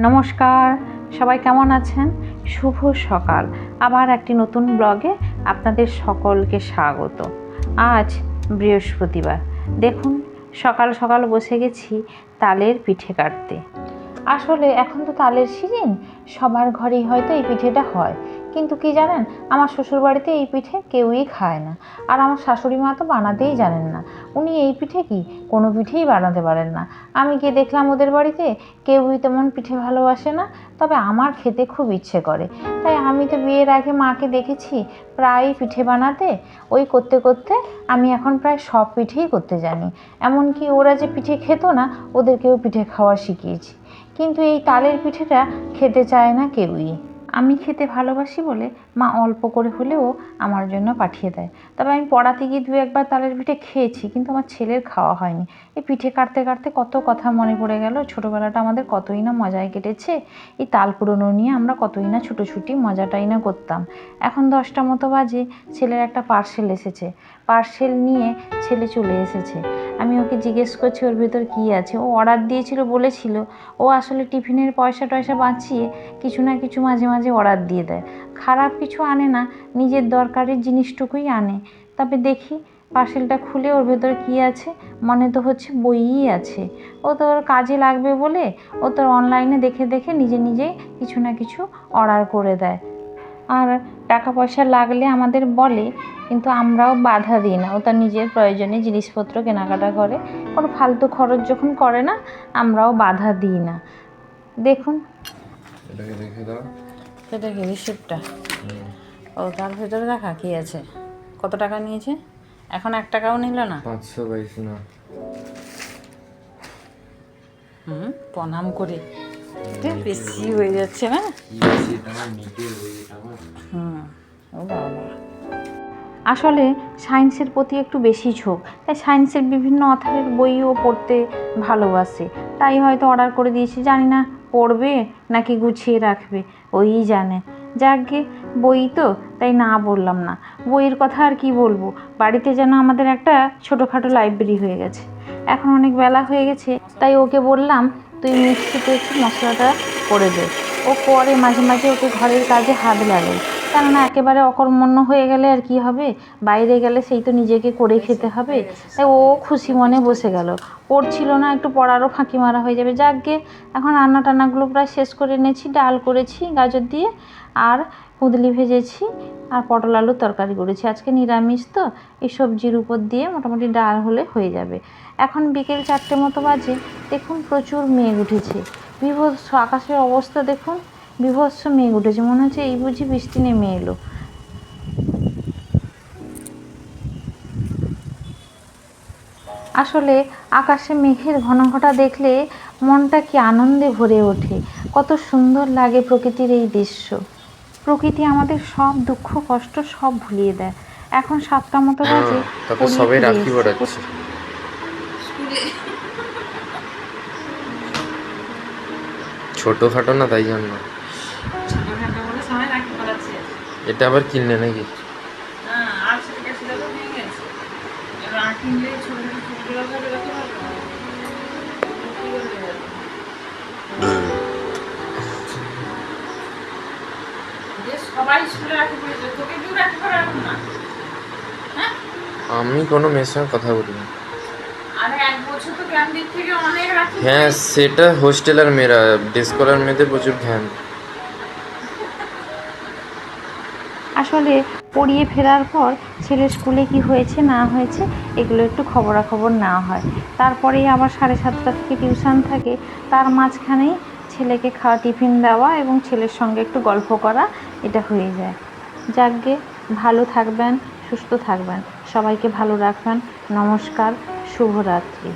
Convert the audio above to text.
নমস্কার। সবাই কেমন আছেন? শুভ সকাল। আবার একটি নতুন ব্লগে আপনাদের সকলকে স্বাগত। আজ বৃহস্পতিবার। দেখুন, সকাল সকাল বসে গেছি তালের পিঠে কাটতে। আসলে এখন তো তালের সিজন, সবার ঘরেই হয়তো এই পিঠেটা হয়। কিন্তু কি জানেন, আমার শ্বশুরবাড়িতে এই পিঠে কেউই খায় না। আর আমার শাশুড়ি মা তো বানাতেই জানেন না। উনি এই পিঠে কি কোনো পিঠেই বানাতে পারেন না। আমি গিয়ে দেখলাম ওদের বাড়িতে কেউই তেমন পিঠে ভালোবাসে না, তবে আমার খেতে খুব ইচ্ছে করে। তাই আমি তো বিয়ের আগে মাকে দেখেছি প্রায় পিঠে বানাতে। ওই করতে করতে আমি এখন প্রায় সব পিঠেই করতে জানি। এমনকি ওরা যে পিঠে খেত না, ওদেরকেও পিঠে খাওয়া শিখিয়েছি। কিন্তু এই তালের পিঠেটা খেতে চায় না কেউই। আমি খেতে ভালোবাসি বলে মা অল্প করে হলেও আমার জন্য পাঠিয়ে দেয়। তবে আমি পড়াতে গিয়ে দু একবার তালের পিঠে খেয়েছি, কিন্তু আমার ছেলের খাওয়া হয়নি। এই পিঠে কাটতে কাটতে কত কথা মনে পড়ে গেল, ছোটোবেলাটা আমাদের কতই না মজায় কেটেছে। এই তাল পুরনো নিয়ে আমরা কতই না ছুটোছুটি মজাটাই না করতাম। এখন দশটা মতো বাজে, ছেলের একটা পার্সেল এসেছে। পার্সেল নিয়ে ছেলে চলে এসেছে। আমি ওকে জিজ্ঞেস করছি, ওর ভেতর কী আছে? ও অর্ডার দিয়েছিল, বলেছিল। ও আসলে টিফিনের পয়সা টয়সা বাঁচিয়ে কিছু না কিছু মাঝে মাঝে অর্ডার দিয়ে দেয়। খারাপ কিছু আনে না নিজের দরকারের জিনিসটুকুই আনে। তবে দেখি পার্সেলটা খুলে ওর ভেতর কী আছে? মনে তো হচ্ছে বইই আছে। ও তো ওর কাজে লাগবে বলে ও তোর অনলাইনে দেখে দেখে নিজে নিজে কিছু না কিছু অর্ডার করে দেয়। আর টাকা পয়সা লাগলে আমাদের বলে কিন্তু আমরাও বাধা দিই না। ও তার নিজের প্রয়োজনে জিনিসপত্র কেনাকাটা করে। কোনো ফালতু খরচ যখন করে না আমরাও বাধা দিই না। দেখুন। এটাকে রেখে দাও। সেটা কি রিসিপ্টটা ও তার ভেতরে রাখা কি আছে? কত টাকা নিয়েছে? এখন এক টাকাও নিল না? পাঁচশো বাইশ না। হুম প্রণাম করে। বেশি হয়ে যাচ্ছে না? হুম ও বাবা। আসলে সায়েন্সের প্রতি একটু বেশি ঝোঁক। তাই সায়েন্সের বিভিন্ন অথারের বইও পড়তে ভালোবাসে। তাই হয়তো অর্ডার করে দিয়েছি জানি না পড়বে নাকি গুছিয়ে রাখবে ওই জানে। যাকে বই তো, তাই না বললাম না। বইয়ের কথা আর কি বলব? বাড়িতে যেন আমাদের একটা ছোটোখাটো লাইব্রেরি হয়ে গেছে। এখন অনেক বেলা হয়ে গেছে, তাই ওকে বললাম, তুই মিক্সিতে একটু মশলাটা করে দে। ও পরে মাঝে মাঝে ওকে ঘরের কাজে হাত লাগে কেননা একেবারে অকর্মণ্য হয়ে গেলে আর কি হবে? বাইরে গেলে সেই তো নিজেকে করে খেতে হবে। তাই ও খুশি মনে বসে গেল। পড়ছিল না, একটু পড়ারও ফাঁকি মারা হয়ে যাবে। যাকগে, এখন রান্না টান্নাগুলো প্রায় শেষ করে এনেছি, ডাল করেছি, গাজর দিয়ে, আর কুঁদলি ভেজেছি, আর পটল আলুর তরকারি করেছি। আজকে নিরামিষ তো, এই সবজির উপর দিয়ে মোটামুটি ডাল হলে হয়ে যাবে। এখন বিকেল চারটে মতো বাজে। দেখুন প্রচুর মেঘ উঠেছে। বিভৎস আকাশের অবস্থা দেখুন। বিভৎস মেঘ উঠেছে মনে হচ্ছে এই বুঝি বৃষ্টি নেমে এলো। আসলে আকাশে মেঘের ঘনঘটা দেখলে মনটা কি আনন্দে ভরে ওঠে। কত সুন্দর লাগে প্রকৃতির এই দৃশ্য। প্রকৃতি আমাদের সব দুঃখ কষ্ট সব ভুলিয়ে দেয়। এখন সাতটা মতো বাজে রাখি এসেছি। পড়াচ্ছে। ছোটখাটো না তাই জন্য। এটা আবার কিনলে নাকি? হ্যাঁ? আমি কোনো মেয়ের সঙ্গে কথা বলি না। হ্যাঁ সেটা হোস্টেলের মেয়েরা ডে স্কলার মেয়েদের প্রচুর ধ্যান আসলে পড়িয়ে ফেরার পর ছেলের স্কুলে কি হয়েছে, না হয়েছে, এগুলো একটু খবরাখবর নেওয়া হয়। তারপরেই আবার সাড়ে সাতটা থেকে টিউশন থাকে। তার মাঝখানেই ছেলেকে খাওয়া টিফিন দেওয়া এবং ছেলের সঙ্গে একটু গল্প করা, এটা হয়ে যায়। যাকগে, ভালো থাকবেন, সুস্থ থাকবেন। সবাইকে ভালো রাখবেন। নমস্কার, শুভরাত্রি।